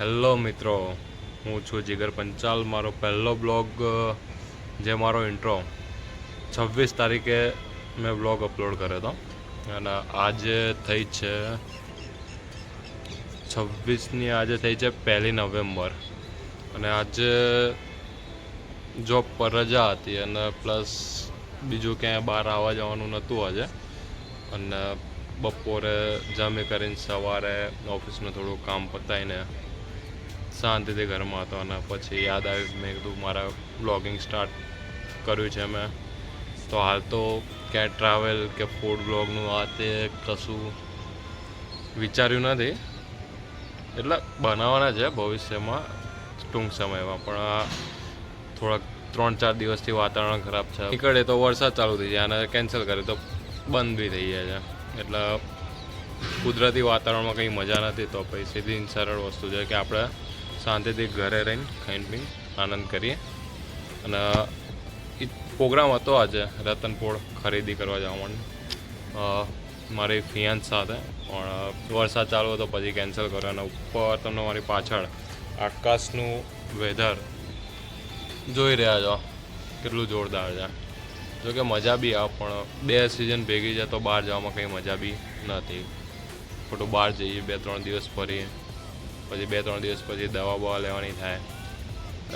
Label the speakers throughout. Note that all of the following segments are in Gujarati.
Speaker 1: હેલો મિત્રો, હું છું જીગર પંચાલ, મારો પહેલો બ્લોગ જે મારો ઇન્ટ્રો છવ્વીસ તારીખે મેં બ્લોગ અપલોડ કર્યો હતો. અને આજે થઈ છે, છવ્વીસની આજે થઈ છે પહેલી નવેમ્બર. અને આજે જોબ પર રજા હતી અને પ્લસ બીજું ક્યાંય બહાર આવવા જવાનું નહોતું આજે. અને બપોરે જમી કરીને સવારે ઓફિસનું થોડું કામ પતાવીને શાંતિથી ઘરમાં હતો અને પછી યાદ આવ્યું મેં કીધું મારા બ્લોગિંગ સ્ટાર્ટ કર્યું છે મેં. તો હાલ તો ક્યાંય ટ્રાવેલ કે ફૂડ બ્લોગનું આ તે કશું વિચાર્યું નથી. એટલે બનાવવાના છે ભવિષ્યમાં ટૂંક સમયમાં, પણ થોડાક ત્રણ ચાર દિવસથી વાતાવરણ ખરાબ છે. નીકળે તો વરસાદ ચાલુ થઈ જાય અને કેન્સલ કરે તો બંધ બી થઈ જાય છે. એટલે કુદરતી વાતાવરણમાં કંઈ મજા નથી, તો પછી સીધી સરળ વસ્તુ છે કે આપણે શાંતિથી ઘરે રહીને ખાઈને પીને આનંદ કરીએ. અને એ પ્રોગ્રામ હતો આજે રતનપોળ ખરીદી કરવા જવાનું. મારી ફિયાન્સ સાથે, પણ વરસાદ ચાલુ હતો, પછી કેન્સલ કર્યો અને ઉપર તમને મારી પાછળ આકાશનું વેધર જોઈ રહ્યા છો. કેટલું જોરદાર છે. જો કે મજા બી આવે, પણ બે સિઝન ભેગી જાય તો બહાર જવામાં કંઈ મજા બી નથી. ખોટું બહાર જઈએ બે ત્રણ દિવસ ફરીએ. પછી બે, ત્રણ દિવસ પછી દવા બવા લેવાની થાય.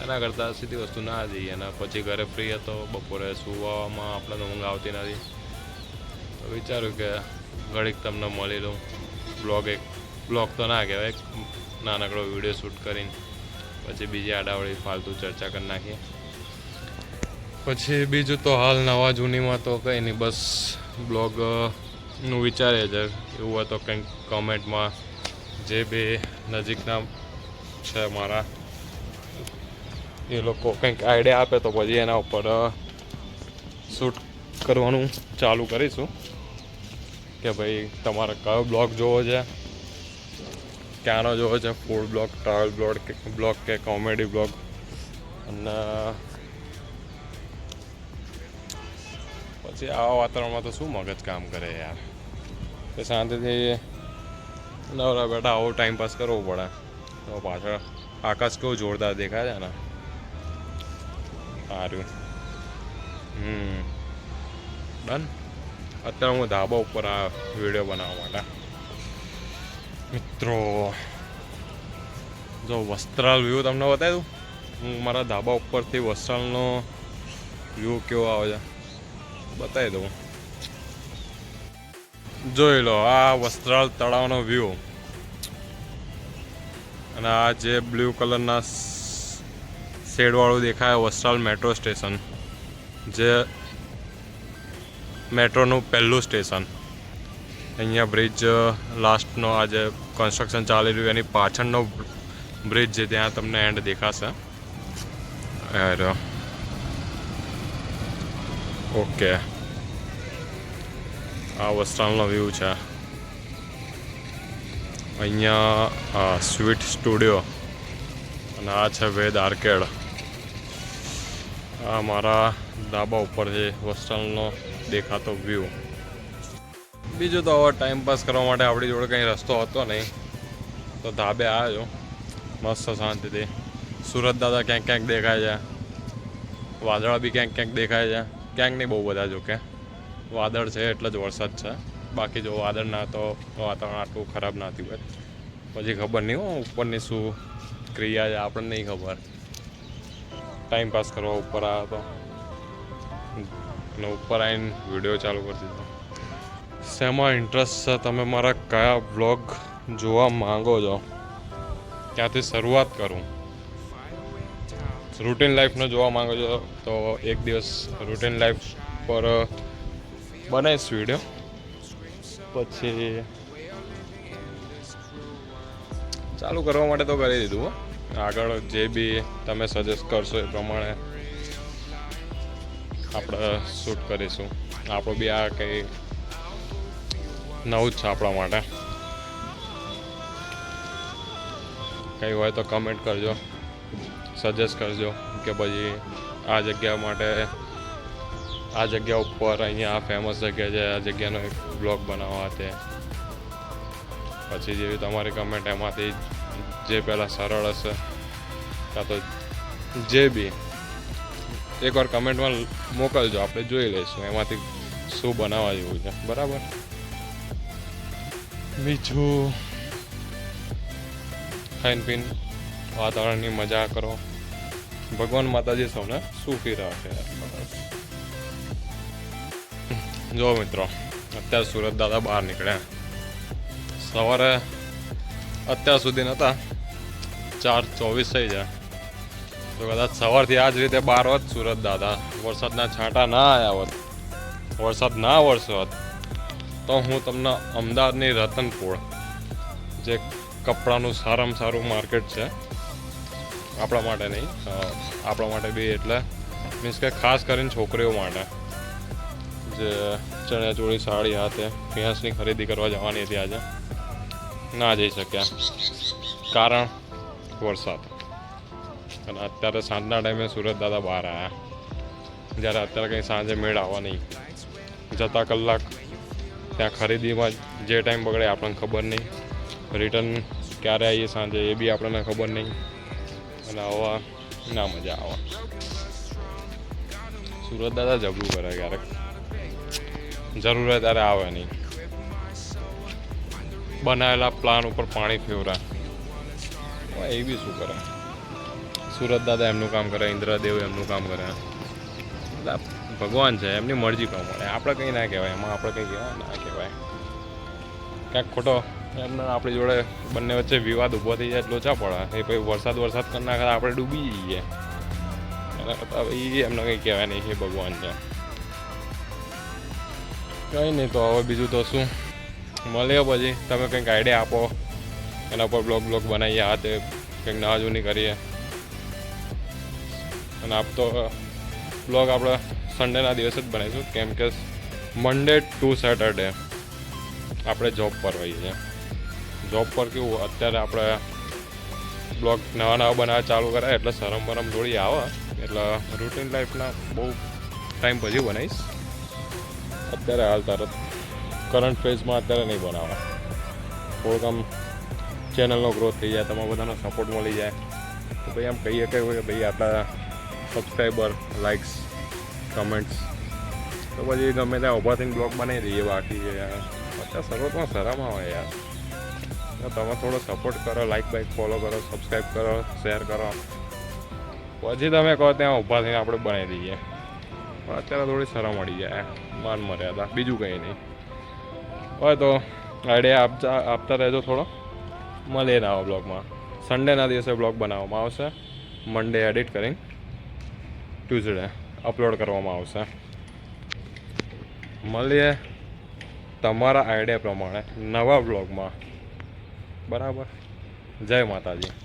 Speaker 1: એના કરતાં સીધી વસ્તુ ના જઈએ અને પછી ઘરે ફ્રી હતો, બપોરે સુવામાં આપણે તો ઊંઘ આવતી નથી. તો વિચાર્યું કે ઘડીક તમને મળી લઉં. બ્લોગ એક, બ્લોગ તો ના કહેવાય, એક નાનકડો વીડિયો શૂટ કરીને પછી બીજી આડાવડી ફાલતુ ચર્ચા કરી નાખીએ. પછી બીજું તો હાલ નવા જૂનીમાં તો કંઈ નહીં, બસ બ્લોગનું વિચારે છે. એવું હોય તો કંઈક કોમેન્ટમાં જે બી નજીકના છે મારા એ લોકો કંઈક આઈડિયા આપે તો પછી એના ઉપર શૂટ કરવાનું ચાલુ કરીશું. કે ભાઈ, તમારે કયો બ્લોગ જોવો છે? ક્યાંનો જોવો છે? ફૂડ બ્લોગ ટ્રાવેલ બ્લોગ, કે બ્લોગ કે કોમેડી બ્લોગ? અને, પછી આવા વાતાવરણમાં તો શું મગજ કામ કરે યાર? શાંતિથી નવરા બેટા, આવો ટાઈમ પાસ કરવો પડે. તો પાછળ આકાશ કેવું જોરદાર દેખાય છે ને. સારું હમ. ડન અત્યારે હું ધાબા ઉપર આ વીડિયો બનાવવા માટે. મિત્રો, જો વસ્ત્રાલ વ્યૂ તમને બતાવી દઉં. હું મારા ધાબા ઉપરથી વસ્ત્રાલનો વ્યૂ કેવો આવે છે, બતાવી દઉં. જોઈ લો, આ વસ્ત્રાલ તળાવનો વ્યૂ અને આ જે બ્લુ કલરના શેડવાળું દેખાય વસ્ત્રાલ મેટ્રો સ્ટેશન જે મેટ્રોનું પહેલું સ્ટેશન અહીંયા બ્રિજ લાસ્ટનો આ જે કન્સ્ટ્રક્શન ચાલી રહ્યું, એની પાછળનો બ્રિજ છે, ત્યાં તમને એન્ડ દેખાશે. ઓકે આ વસ્ત્રાલનો વ્યૂ છે. અહીંયા, આ સ્વીટ સ્ટુડિયો અને આ છે વેદ આર્કેડ. આ મારા ધાબા ઉપર છે વસ્ત્રાલનો દેખાતો વ્યૂ. બીજું તો હવે ટાઈમ પાસ કરવા માટે આપણી જોડે કંઈ રસ્તો હતો નહીં. તો ધાબે આવ્યો મસ્ત શાંતિથી. સુરત દાદા ક્યાંક ક્યાંક દેખાય છે. વાદળા બી ક્યાંક ક્યાંક દેખાય છે. ક્યાંક નહીં બહુ બધા જોકે વાદળ છે, એટલે જ વરસાદ છે. બાકી જો વાદળ ના તો વાતાવરણ આટલું ખરાબ ના થયું હોય. પછી ખબર નહીં હો, ઉપરની શું ક્રિયા છે, આપણને નહીં ખબર. ટાઈમ પાસ કરવા ઉપર આવ્યો તો. અને ઉપર આવીને વીડિયો ચાલુ કરી દીધો. શેમાં ઇન્ટરેસ્ટ છે, તમે મારા કયા બ્લોગ જોવા માંગો છો? ક્યાંથી શરૂઆત કરું. રૂટીન લાઈફનો જોવા માંગો છો તો એક દિવસ રૂટીન લાઈફ પર બનાવીશ વીડિયો પછી ચાલુ કરવા માટે તો કરી દીધું આગળ જે બી તમે સજેસ્ટ કરશો એ પ્રમાણે આપણે શૂટ કરીશું. આપણું બી આ કંઈ નવું જ છે આપણા માટે. કંઈ હોય તો કમેન્ટ કરજો. સજેસ્ટ કરજો કે પછી આ જગ્યા માટે આ જગ્યા ઉપર અહીંયા આ ફેમસ જગ્યા છે, આ જગ્યાનો એક બ્લોગ બનાવવા તે પછી જેવી તમારી કમેન્ટ એમાંથી જે પહેલાં સરળ હશે, કાં તો જે બી એકવાર કમેન્ટમાં મોકલજો, આપણે જોઈ લઈશું એમાંથી શું બનાવવા જેવું છે. બરાબર? બીજું ખાઈન પીન વાતાવરણની મજા કરો. ભગવાન માતાજી સૌને સુખી રાખે. જો મિત્રો, અત્યારે સુરત દાદા બહાર નીકળ્યા. સવારે અત્યાર સુધી નહોતા ચાર ચોવીસ થઈ જાય તો કદાચ સવારથી આ જ રીતે બાર હોત સુરત દાદા. વરસાદના છાંટા ના આવ્યા હોત. વરસાદ ના વરસ્યો હોત, તો હું તમને અમદાવાદની રતનપુર, જે કપડાનું સારામાં સારું માર્કેટ છે, આપણા માટે નહીં આપણા માટે બી એટલે, મીન્સ કે ખાસ કરીને છોકરીઓ માટે. જે ચણિયા ચોળી, સાડી, હાથે ભેંસની ખરીદી કરવા જવાની હતી આજે. ના જઈ શક્યા. કારણ વરસાદ. અને અત્યારે સાંજના ટાઈમે સુરત દાદા બહાર આવ્યા જ્યારે અત્યારે કંઈ સાંજે મેળ આવવા નહીં. જતા કલાક ત્યાં ખરીદીમાં જે ટાઈમ બગડે આપણને ખબર નહીં. રિટર્ન ક્યારે આવીએ સાંજે એ બી આપણને ખબર નહીં. અને આવા ના મજા આવે. સુરત દાદા જબરું કરે ક્યારેક. જરૂર ત્યારે આવે નહીં. બનાવેલા પ્લાન ઉપર પાણી ફેવરા. એ બી શું કરે? સુરત દાદા એમનું કામ કરે, ઇન્દ્રદેવ એમનું કામ કરે. એટલે ભગવાન છે, એમની મરજી પ્રમાણે આપણે કંઈ ના કહેવાય, એમાં આપણે કંઈ કહેવાય, ના કહેવાય. ક્યાંક ખોટો. એમને આપણી જોડે બંને વચ્ચે વિવાદ ઊભો થઈ જાય, લોચા ઓછા પડે. એ પછી વરસાદ વરસાદ કરી નાખે આપણે ડૂબી જઈએ. એના કરતાં એ એમને કંઈ કહેવાય નહીં એ ભગવાન છે. કંઈ નહીં તો હવે બીજું તો શું? મળીએ પછી. તમે કંઈક આઈડિયા આપો. એના પર બ્લોગ બ્લોગ બનાવીએ તે કંઈક નવા જૂની કરીએ. અને આપ તો બ્લોગ આપણે સન્ડેના દિવસે જ બનાવીશું. કેમ કે મંડે ટુ સેટરડે આપણે જોબ પર હોઈએ છીએ. જોબ પર કેવું, અત્યારે આપણે બ્લોગ નવા નવા બનાવવા ચાલુ કરાય એટલે શરમ બરમ થોડી આવે. એટલે રૂટીન લાઈફના બહુ ટાઈમ પછી બનાવીશ. અત્યારે હાલ તરત કરંટ ફેઝમાં અત્યારે નહીં બનાવવા. થોડુંક આમ ચેનલનો ગ્રોથ થઈ જાય તમારા બધાનો સપોર્ટ મળી જાય. તો ભાઈ આમ કહીએ કે ભાઈ આટલા સબસ્ક્રાઈબર લાઇક્સ કમેન્ટ્સ તો પછી ગમે ત્યાં ઊભા થઈને બ્લોગ બનાવી દઈએ, બાકી યાર. અત્યારે શરૂઆતમાં શરમ આવે યાર. તમે થોડો સપોર્ટ કરો લાઇક બાઇક ફોલો કરો સબસ્ક્રાઈબ કરો શેર કરો. પછી તમે કહો ત્યાં ઊભા થઈને આપણે બનાવી દઈએ. પણ અત્યારે થોડી શરમ મળી જાય માન મર્યાદા બીજું કંઈ નહીં. હોય તો આઈડિયા આપતા આપતા રહેજો થોડો. મળીએ ના આવા બ્લોગમાં સન્ડેના દિવસે બ્લોગ બનાવવામાં આવશે. મંડે એડિટ કરીને ટ્યુઝડે અપલોડ કરવામાં આવશે. મળીએ. તમારા આઈડિયા પ્રમાણે નવા બ્લોગમાં બરાબર? જય માતાજી.